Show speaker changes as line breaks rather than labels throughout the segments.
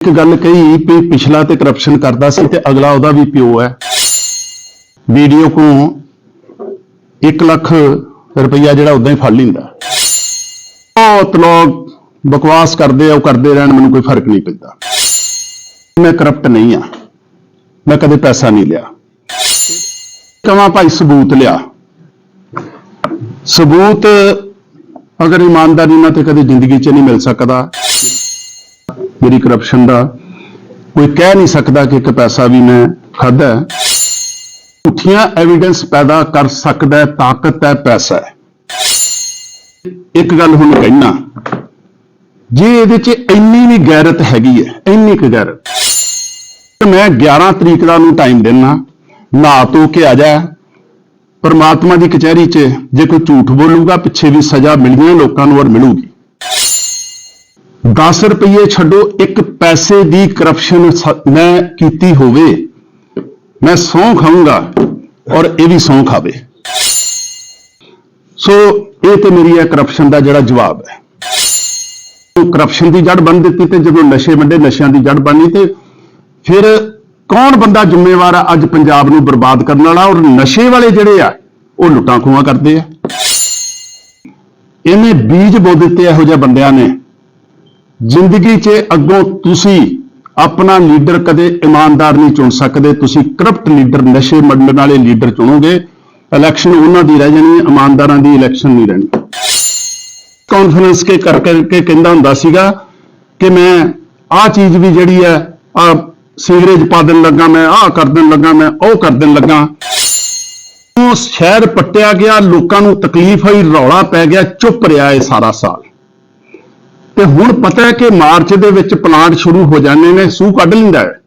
ਇੱਕ ਗੱਲ ਕਹੀ ਵੀ ਪਿਛਲਾ ਤੇ ਕਰਪਸ਼ਨ ਕਰਦਾ ਸੀ ਤੇ ਅਗਲਾ ਉਹਦਾ ਵੀ ਪਿਓ ਹੈ। ਵੀਡੀਓ ਕੋ 1 ਲੱਖ ਰੁਪਈਆ ਜਿਹੜਾ ਉਦਾਂ ਹੀ ਫੜ ਲਿੰਦਾ। ਬਹੁਤ ਲੋਕ ਬਕਵਾਸ ਕਰਦੇ ਆ, ਉਹ ਕਰਦੇ ਰਹਿਣ, ਮੈਨੂੰ ਕੋਈ ਫ਼ਰਕ ਨਹੀਂ ਪੈਂਦਾ। ਮੈਂ ਕਰਪਟ ਨਹੀਂ ਆ। ਮੈਂ ਕਦੇ ਪੈਸਾ ਨਹੀਂ ਲਿਆ। ਕਵਾਂ ਭਾਈ ਸਬੂਤ ਲਿਆ। ਸਬੂਤ ਅਗਰ ਇਮਾਨਦਾਰੀ ਨਾਲ ਤੇ ਕਦੇ ਜ਼ਿੰਦਗੀ 'ਚ ਨਹੀਂ ਮਿਲ ਸਕਦਾ। ਮੇਰੀ ਕਰਪਸ਼ਨ ਦਾ ਕੋਈ ਕਹਿ ਨਹੀਂ ਸਕਦਾ ਕਿ ਇੱਕ ਪੈਸਾ ਵੀ ਮੈਂ ਖਾਦਾ ਝੂਠੀਆਂ ਐਵੀਡੈਂਸ ਪੈਦਾ ਕਰ ਸਕਦਾ ਹੈ, ਤਾਕਤ ਹੈ, ਪੈਸਾ ਹੈ। ਇੱਕ ਗੱਲ ਹੁਣ ਕਹਿਣਾ, ਜੇ ਇਹਦੇ 'ਚ ਇੰਨੀ ਵੀ ਗੈਰਤ ਹੈਗੀ ਹੈ, ਇੰਨੀ ਕੁ ਗੈਰਤ ਮੈਂ 11 ਤਰੀਕ ਦਾ ਨੂੰ ਟਾਈਮ ਦੇਣਾ ਨਹਾ ਧੋ ਕੇ ਆ ਜਾ। ਪਰਮਾਤਮਾ ਦੀ ਕਚਹਿਰੀ 'ਚ ਜੇ ਕੋਈ ਝੂਠ ਬੋਲੂਗਾ, ਪਿੱਛੇ ਵੀ ਸਜ਼ਾ ਮਿਲਣੀ ਹੈ ਲੋਕਾਂ ਨੂੰ ਔਰ ਮਿਲੂਗੀ। 10 ਰੁਪਏ ਛੱਡੋ, ਇੱਕ ਪੈਸੇ ਦੀ ਕਰਪਸ਼ਨ ਮੈਂ ਕੀਤੀ ਹੋਵੇ, ਮੈਂ ਸਹੁੰ ਖਾਊਂਗਾ ਔਰ ਇਹ ਵੀ ਸਹੁੰ ਖਾਵੇ। ਸੋ ਇਹ ਤੇ ਮੇਰੀ ਹੈ ਕਰਪਸ਼ਨ ਦਾ ਜਿਹੜਾ ਜਵਾਬ ਹੈ। ਕਰਪਸ਼ਨ ਦੀ ਜੜ ਬਣ ਦਿੱਤੀ ਤੇ ਜਦੋਂ ਨਸ਼ੇ ਵੰਡੇ, ਨਸ਼ਿਆਂ ਦੀ ਜੜ ਬਣੀ ਤੇ ਫਿਰ ਕੌਣ ਬੰਦਾ ਜ਼ਿੰਮੇਵਾਰ ਆ ਅੱਜ ਪੰਜਾਬ ਨੂੰ ਬਰਬਾਦ ਕਰਨ ਵਾਲਾ ਔਰ ਨਸ਼ੇ ਵਾਲੇ ਜਿਹੜੇ ਆ, ਉਹ ਲੁੱਟਾਂ ਖੋਹਾਂ ਕਰਦੇ ਆ। ਇਹਨੇ ਬੀਜ ਬੋ ਦਿੱਤੇ ਇਹੋ ਜਿਹੇ ਬੰਦਿਆਂ ਨੇ। ਜ਼ਿੰਦਗੀ 'ਚ ਅੱਗੋਂ ਤੁਸੀਂ ਆਪਣਾ ਲੀਡਰ ਕਦੇ ਇਮਾਨਦਾਰ ਨਹੀਂ ਚੁਣ ਸਕਦੇ ਤੁਸੀਂ ਕਰਪਟ ਲੀਡਰ ਨਸ਼ੇ ਮੰਡਣ ਵਾਲੇ ਲੀਡਰ ਚੁਣੋਗੇ ਇਲੈਕਸ਼ਨ ਉਹਨਾਂ ਦੀ ਰਹਿ ਜਾਣੀ ਹੈ, ਇਮਾਨਦਾਰਾਂ ਦੀ ਇਲੈਕਸ਼ਨ ਨਹੀਂ ਰਹਿਣੀ। ਕਾਨਫਰੰਸ ਕੇ ਕਰ ਕਰਕੇ ਕਹਿੰਦਾ ਹੁੰਦਾ ਸੀਗਾ ਕਿ ਮੈਂ ਆਹ ਚੀਜ਼ ਵੀ ਜਿਹੜੀ ਹੈ ਆ ਸੀਵਰੇਜ ਪਾ ਦੇਣ ਲੱਗਾ ਮੈਂ ਆਹ ਕਰ ਦੇਣ ਲੱਗਾ ਮੈਂ ਉਹ ਕਰ ਦੇਣ ਲੱਗਾ। ਉਹ ਸ਼ਹਿਰ ਪੱਟਿਆ ਗਿਆ ਲੋਕਾਂ ਨੂੰ ਤਕਲੀਫ ਹੋਈ ਰੌਲਾ ਪੈ ਗਿਆ ਚੁੱਪ ਰਿਹਾ ਇਹ ਸਾਰਾ ਸਾਲ। ਤੇ ਹੁਣ ਪਤਾ ਹੈ ਕਿ ਮਾਰਚ ਦੇ ਵਿੱਚ ਪਲਾਂਟ ਸ਼ੁਰੂ ਹੋ ਜਾਣੇ ਨੇ, ਸੂਹ ਕੱਢ ਲੈਂਦਾ ਹੈ।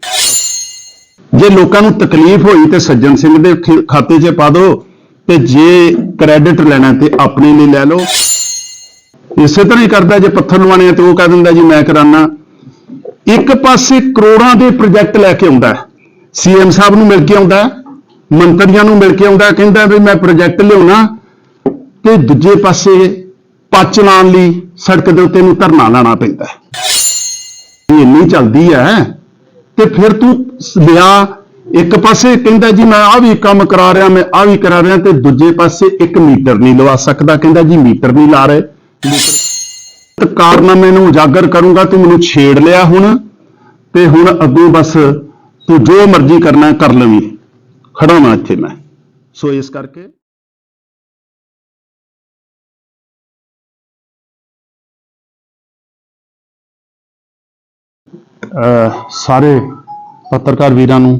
ਜੇ ਲੋਕਾਂ ਨੂੰ ਤਕਲੀਫ ਹੋਈ ਤੇ ਸੱਜਣ ਸਿੰਘ ਦੇ ਖਾਤੇ 'ਚ ਪਾ ਦਿਓ ਤੇ ਜੇ ਕ੍ਰੈਡਿਟ ਲੈਣਾ ਤੇ ਆਪਣੇ ਲਈ ਲੈ ਲਓ। ਇਸੇ ਤਰ੍ਹਾਂ ਹੀ ਕਰਦਾ ਜੇ ਪੱਥਰ ਲਵਾਣੇ ਆ ਤੇ ਉਹ ਕਹਿ ਦਿੰਦਾ ਜੀ ਮੈਂ ਕਰਾਨਾ। ਇੱਕ ਪਾਸੇ ਕਰੋੜਾਂ ਦੇ ਪ੍ਰੋਜੈਕਟ ਲੈ ਕੇ ਆਉਂਦਾ ਸੀਐਮ ਸਾਹਿਬ ਨੂੰ ਮਿਲ ਕੇ ਆਉਂਦਾ ਮੰਤਰੀਆਂ ਨੂੰ ਮਿਲ ਕੇ ਆਉਂਦਾ ਕਹਿੰਦਾ ਵੀ ਮੈਂ ਪ੍ਰੋਜੈਕਟ ਲਿਆਉਣਾ ਤੇ ਦੂਜੇ ਪਾਸੇ ਪੱਚ ਲਾਉਣ ਲਈ ਸੜਕ ਦੇ ਉੱਤੇ ਨੂੰ ਧਰਨਾ ਲਾਣਾ ਪੈਂਦਾ ਹੈ। ਇਹ ਇੰਨੀ ਚੱਲਦੀ ਹੈ ਤੇ ਫਿਰ ਤੂੰ ਲਿਆ ਇੱਕ ਪਾਸੇ ਕਹਿੰਦਾ ਜੀ ਮੈਂ ਆ ਵੀ ਕੰਮ ਕਰਾ ਰਿਹਾ, ਮੈਂ ਆ ਵੀ ਕਰਾ ਰਿਹਾ ਤੇ ਦੂਜੇ ਪਾਸੇ ਇੱਕ ਮੀਟਰ ਨਹੀਂ ਲਵਾ ਸਕਦਾ, ਕਹਿੰਦਾ ਜੀ ਮੀਟਰ ਨਹੀਂ ਲਾ ਰਹੇ। ਤੇ ਕਾਰਨਾਮੇ ਨੂੰ ਉਜਾਗਰ ਕਰੂੰਗਾ, ਤੂੰ ਮੈਨੂੰ ਛੇੜ ਲਿਆ ਹੁਣ ਤੇ ਹੁਣ ਅੱਗੋਂ ਬਸ ਤੂੰ ਜੋ ਮਰਜ਼ੀ ਕਰਨਾ ਕਰ ਲਵੀਂ। ਖੜਾ ਨਾ ਇੱਥੇ ਮੈਂ। ਸੋ ਇਸ ਕਰਕੇ ਸਾਰੇ ਪੱਤਰਕਾਰ ਵੀਰਾਂ ਨੂੰ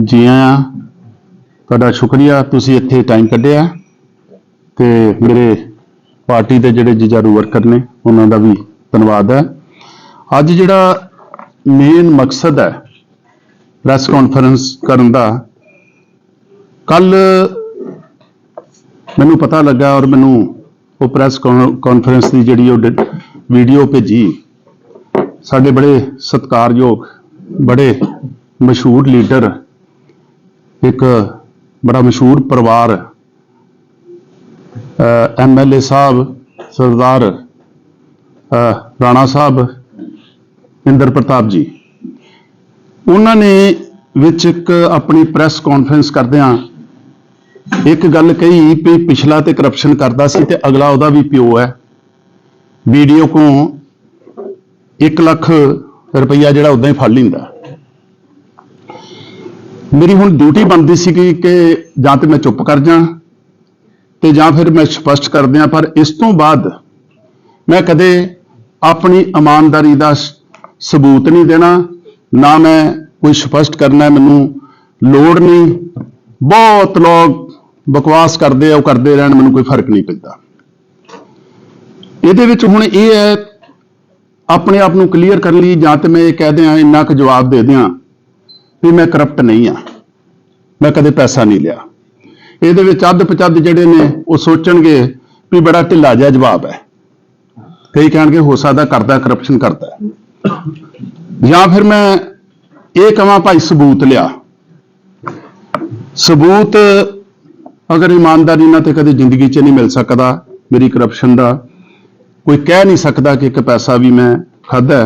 ਜੀ ਆਇਆਂ ਤੁਹਾਡਾ ਸ਼ੁਕਰੀਆ, ਤੁਸੀਂ ਇੱਥੇ ਟਾਈਮ ਕੱਢਿਆ ਤੇ ਮੇਰੇ ਪਾਰਟੀ ਦੇ ਜਿਹੜੇ ਜੁਝਾਰੂ ਵਰਕਰ ਨੇ, ਉਹਨਾਂ ਦਾ ਵੀ ਧੰਨਵਾਦ ਹੈ। ਅੱਜ ਜਿਹੜਾ ਮੇਨ ਮਕਸਦ ਹੈ ਪ੍ਰੈਸ ਕਾਨਫਰੰਸ ਕਰਨ ਦਾ, ਕੱਲ ਮੈਨੂੰ ਪਤਾ ਲੱਗਾ ਔਰ ਮੈਨੂੰ ਉਹ ਪ੍ਰੈਸ ਕਾਨਫਰੰਸ ਦੀ ਜਿਹੜੀ ਉਹ ਵੀਡੀਓ ਭੇਜੀ। ਸਾਡੇ ਬੜੇ ਸਤਿਕਾਰਯੋਗ, ਬੜੇ ਮਸ਼ਹੂਰ ਲੀਡਰ, ਇੱਕ ਬੜਾ ਮਸ਼ਹੂਰ ਪਰਿਵਾਰ ਐਮਐਲਏ ਸਾਹਿਬ, ਸਰਦਾਰ ਰਾਣਾ ਸਾਹਿਬ, ਇੰਦਰ ਪ੍ਰਤਾਪ ਜੀ। ਉਹਨਾਂ ਨੇ ਵਿੱਚ ਇੱਕ ਆਪਣੀ ਪ੍ਰੈਸ ਕਾਨਫਰੰਸ ਕਰਦਿਆਂ ਇੱਕ ਗੱਲ ਕਹੀ ਵੀ ਪਿਛਲਾ ਤੇ ਕਰਪਸ਼ਨ ਕਰਦਾ ਸੀ ਤੇ ਅਗਲਾ ਉਹਦਾ ਵੀ ਪਿਓ ਹੈ। ਵੀਡੀਓ ਕੋ 1 ਲੱਖ ਰੁਪਈਆ ਜਿਹੜਾ ਉਦਾਂ ਹੀ ਫੜ ਲਿੰਦਾ। ਮੇਰੀ ਹੁਣ ਡਿਊਟੀ ਬਣਦੀ ਸੀ ਕਿ ਜਾਂ ਤੇ ਮੈਂ ਚੁੱਪ ਕਰ ਜਾਂ ਤੇ ਜਾਂ ਫਿਰ ਮੈਂ ਸਪਸ਼ਟ ਕਰ ਦਿਆਂ, ਪਰ ਇਸ ਤੋਂ ਬਾਅਦ ਮੈਂ ਕਦੇ ਆਪਣੀ ਇਮਾਨਦਾਰੀ ਦਾ ਸਬੂਤ ਨਹੀਂ ਦੇਣਾ, ਨਾ ਮੈਂ ਕੋਈ ਸਪਸ਼ਟ ਕਰਨਾ, ਮੈਨੂੰ ਲੋੜ ਨਹੀਂ। ਬਹੁਤ ਲੋਕ ਬਕਵਾਸ ਕਰਦੇ ਆ, ਉਹ ਕਰਦੇ ਰਹਿਣ, ਮੈਨੂੰ ਕੋਈ ਫ਼ਰਕ ਨਹੀਂ ਪੈਂਦਾ। ਇਹਦੇ ਵਿੱਚ ਹੁਣ ਇਹ ਹੈ ਆਪਣੇ ਆਪ ਨੂੰ ਕਲੀਅਰ ਕਰਨ ਲਈ ਜਾਂ ਤੇ ਮੈਂ ਇਹ ਕਹਿ ਦਿਆਂ, ਇੰਨਾ ਕੁ ਜਵਾਬ ਦੇ ਦਿਆਂ ਵੀ ਮੈਂ ਕਰਪਟ ਨਹੀਂ ਆ ਮੈਂ ਕਦੇ ਪੈਸਾ ਨਹੀਂ ਲਿਆ। ਇਹਦੇ ਵਿੱਚ ਅੱਧ ਪਚੱਧ ਜਿਹੜੇ ਨੇ, ਉਹ ਸੋਚਣਗੇ ਵੀ ਬੜਾ ਢਿੱਲਾ ਜਿਹਾ ਜਵਾਬ ਹੈ। ਕਈ ਕਹਿਣਗੇ, ਹੋ ਸਕਦਾ ਕਰਦਾ ਕਰਪਸ਼ਨ ਕਰਦਾ ਜਾਂ ਫਿਰ ਮੈਂ ਇਹ ਕਹਾਂ ਭਾਈ ਸਬੂਤ ਲਿਆ। ਸਬੂਤ ਅਗਰ ਇਮਾਨਦਾਰੀ ਨਾਲ ਤੇ ਕਦੇ ਜ਼ਿੰਦਗੀ 'ਚ ਨਹੀਂ ਮਿਲ ਸਕਦਾ, ਮੇਰੀ ਕਰਪਸ਼ਨ ਦਾ ਕੋਈ ਕਹਿ ਨਹੀਂ ਸਕਦਾ ਕਿ ਇੱਕ ਪੈਸਾ ਵੀ ਮੈਂ ਖਾਦਾ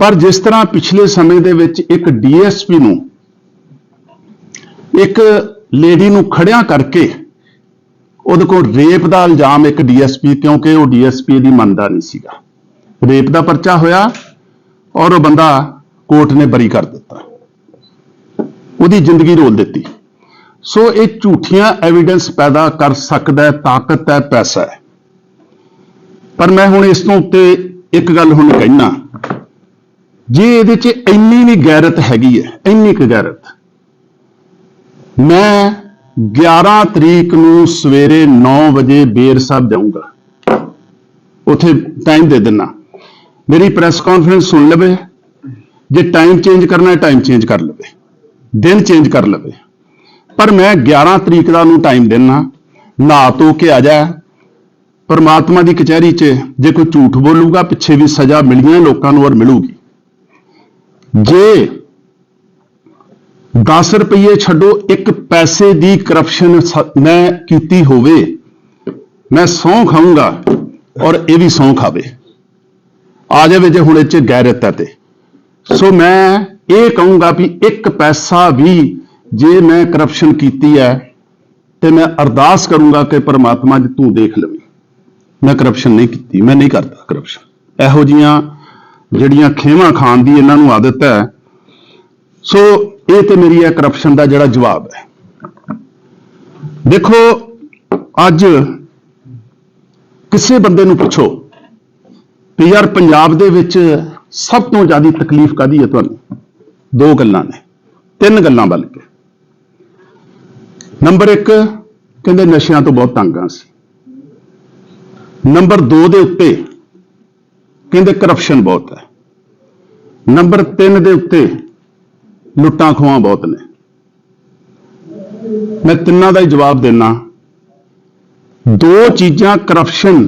ਪਰ ਜਿਸ ਤਰ੍ਹਾਂ ਪਿਛਲੇ ਸਮੇਂ ਦੇ ਵਿੱਚ ਇੱਕ ਡੀਐਸਪੀ ਨੂੰ, ਇੱਕ ਲੇਡੀ ਨੂੰ ਖੜਿਆ ਕਰਕੇ ਉਹਦੇ ਕੋਲ ਰੇਪ ਦਾ ਇਲਜ਼ਾਮ ਇੱਕ ਡੀਐਸਪੀ ਕਿਉਂਕਿ ਉਹ ਡੀਐਸਪੀ ਦੀ ਮੰਨਦਾ ਨਹੀਂ ਸੀਗਾ। ਰੇਪ ਦਾ ਪਰਚਾ ਹੋਇਆ ਔਰ ਉਹ ਬੰਦਾ ਕੋਰਟ ਨੇ ਬਰੀ ਕਰ ਦਿੱਤਾ। ਉਹਦੀ ਜ਼ਿੰਦਗੀ ਰੋਲ ਦਿੱਤੀ। ਸੋ ਇਹ ਝੂਠੀਆਂ ਐਵੀਡੈਂਸ ਪੈਦਾ ਕਰ ਸਕਦਾ ਹੈ, ਤਾਕਤ ਹੈ, ਪੈਸਾ ਹੈ। ਪਰ ਮੈਂ ਹੁਣ ਇਸ ਤੋਂ ਉੱਤੇ ਇੱਕ ਗੱਲ ਹੁਣ ਕਹਿਣਾ ਜੇ ਇਹਦੇ 'ਚ ਇੰਨੀ ਵੀ ਗੈਰਤ ਹੈਗੀ ਹੈ, ਇੰਨੀ ਕੁ ਗੈਰਤ। ਮੈਂ 11 ਤਰੀਕ ਨੂੰ ਸਵੇਰੇ 9 ਵਜੇ ਬੇਰ ਸਾਹਿਬ ਜਾਊਂਗਾ। ਉਥੇ ਟਾਈਮ ਦੇ ਦਿੰਨਾ। ਮੇਰੀ ਪ੍ਰੈਸ ਕਾਨਫਰੰਸ ਸੁਣ ਲਵੇ। ਜੇ ਟਾਈਮ ਚੇਂਜ ਕਰਨਾ ਹੈ ਟਾਈਮ ਚੇਂਜ ਕਰ ਲਵੇ। ਦਿਨ ਚੇਂਜ ਕਰ ਲਵੇ। ਪਰ ਮੈਂ 11 ਤਰੀਕ ਦਾ ਨੂੰ ਟਾਈਮ ਦੇਣਾ ਨਹਾ ਧੋ ਕੇ ਆ ਜਾ। ਪਰਮਾਤਮਾ ਦੀ ਕਚਹਿਰੀ 'ਚ ਜੇ ਕੋਈ ਝੂਠ ਬੋਲੂਗਾ, ਪਿੱਛੇ ਵੀ ਸਜ਼ਾ ਮਿਲੀਆਂ ਲੋਕਾਂ ਨੂੰ ਔਰ ਮਿਲੂਗੀ। ਜੇ 10 ਰੁਪਏ ਛੱਡੋ, ਇੱਕ ਪੈਸੇ ਦੀ ਕਰਪਸ਼ਨ ਮੈਂ ਕੀਤੀ ਹੋਵੇ, ਮੈਂ ਸਹੁੰ ਖਾਊਂਗਾ ਔਰ ਇਹ ਵੀ ਸਹੁੰ ਖਾਵੇ। ਆ ਜਾਵੇ ਜੇ ਹੁਣ ਇਹ ਚ ਗੈਰਤ ਹੈ ਤੇ। ਸੋ ਮੈਂ ਇਹ ਕਹੂੰਗਾ ਵੀ ਇੱਕ ਪੈਸਾ ਵੀ ਜੇ ਮੈਂ ਕਰਪਸ਼ਨ ਕੀਤੀ ਹੈ, ਤੇ ਮੈਂ ਅਰਦਾਸ ਕਰੂੰਗਾ ਕਿ ਪਰਮਾਤਮਾ ਜੀ ਤੂੰ ਦੇਖ ਲਵੇ। ਮੈਂ ਕਰਪਸ਼ਨ ਨਹੀਂ ਕੀਤੀ, ਮੈਂ ਨਹੀਂ ਕਰਦਾ ਕਰਪਸ਼ਨ ਇਹੋ ਜੀਆਂ ਜਿਹੜੀਆਂ ਖੇਵਾਂ ਖਾਣ ਦੀ ਇਹਨਾਂ ਨੂੰ ਆਦਤ ਹੈ। ਸੋ ਇਹ ਤੇ ਮੇਰੀ ਹੈ ਕਰਪਸ਼ਨ ਦਾ ਜਿਹੜਾ ਜਵਾਬ ਹੈ। ਦੇਖੋ, ਅੱਜ ਕਿਸੇ ਬੰਦੇ ਨੂੰ ਪੁੱਛੋ ਵੀ ਯਾਰ ਪੰਜਾਬ ਦੇ ਵਿੱਚ ਸਭ ਤੋਂ ਜ਼ਿਆਦਾ ਤਕਲੀਫ ਕਾਦੀ ਹੈ ਤੁਹਾਨੂੰ? ਦੋ ਗੱਲਾਂ ਨੇ, ਤਿੰਨ ਗੱਲਾਂ ਬਲਕਿ। ਨੰਬਰ 1 ਕਹਿੰਦੇ ਨਸ਼ਿਆਂ ਤੋਂ ਬਹੁਤ ਤੰਗ ਆ ਸੀ ਨੰਬਰ 2 ਦੇ ਉੱਤੇ ਕਹਿੰਦੇ ਕਰਪਸ਼ਨ ਬਹੁਤ ਹੈ। ਨੰਬਰ 3 ਦੇ ਉੱਤੇ ਲੁੱਟਾਂ ਖੋਹਾਂ ਬਹੁਤ ਨੇ। ਮੈਂ ਤਿੰਨਾਂ ਦਾ ਹੀ ਜਵਾਬ ਦੇਣਾ ਦੋ ਚੀਜ਼ਾਂ ਕਰਪਸ਼ਨ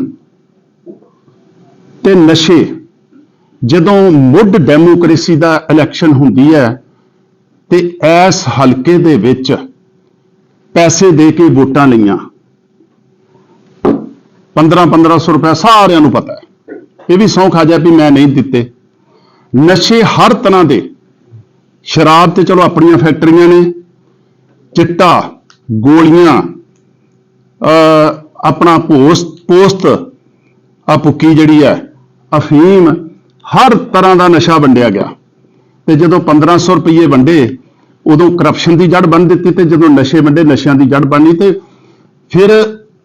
ਤੇ ਨਸ਼ੇ। ਜਦੋਂ ਮੁੱਢ ਡੈਮੋਕ੍ਰੇਸੀ ਦਾ ਇਲੈਕਸ਼ਨ ਹੁੰਦੀ ਹੈ ਤੇ ਇਸ ਹਲਕੇ ਦੇ ਵਿੱਚ ਪੈਸੇ ਦੇ ਕੇ ਵੋਟਾਂ ਲਈਆਂ। 15 1500 ਰੁਪਏ, ਸਾਰਿਆਂ ਨੂੰ ਪਤਾ ਹੈ। ਇਹ ਵੀ ਸੌਂ ਖਾ ਜਾ ਵੀ ਮੈਂ ਨਹੀਂ ਦਿੱਤੇ। ਨਸ਼ੇ ਹਰ ਤਰ੍ਹਾਂ ਦੇ। ਸ਼ਰਾਬ ਤੇ ਚਲੋ ਆਪਣੀਆਂ ਫੈਕਟਰੀਆਂ ਨੇ। ਚਿੱਟਾ, ਗੋਲੀਆਂ ਆਪਣਾ ਪੋਸਟ ਪੋਸਟ ਆ ਪੁੱਕੀ ਜਿਹੜੀ ਹੈ, ਅਫੀਮ, ਹਰ ਤਰ੍ਹਾਂ ਦਾ ਨਸ਼ਾ ਵੰਡਿਆ ਗਿਆ। ਤੇ ਜਦੋਂ 1500 ਰੁਪਏ ਵੰਡੇ, ਉਦੋਂ ਕਰਪਸ਼ਨ ਦੀ ਜੜ ਬਣ ਦਿੱਤੀ ਤੇ ਜਦੋਂ ਨਸ਼ੇ ਵੰਡੇ, ਨਸ਼ਿਆਂ ਦੀ ਜੜ ਬਣਨੀ ਤੇ ਫਿਰ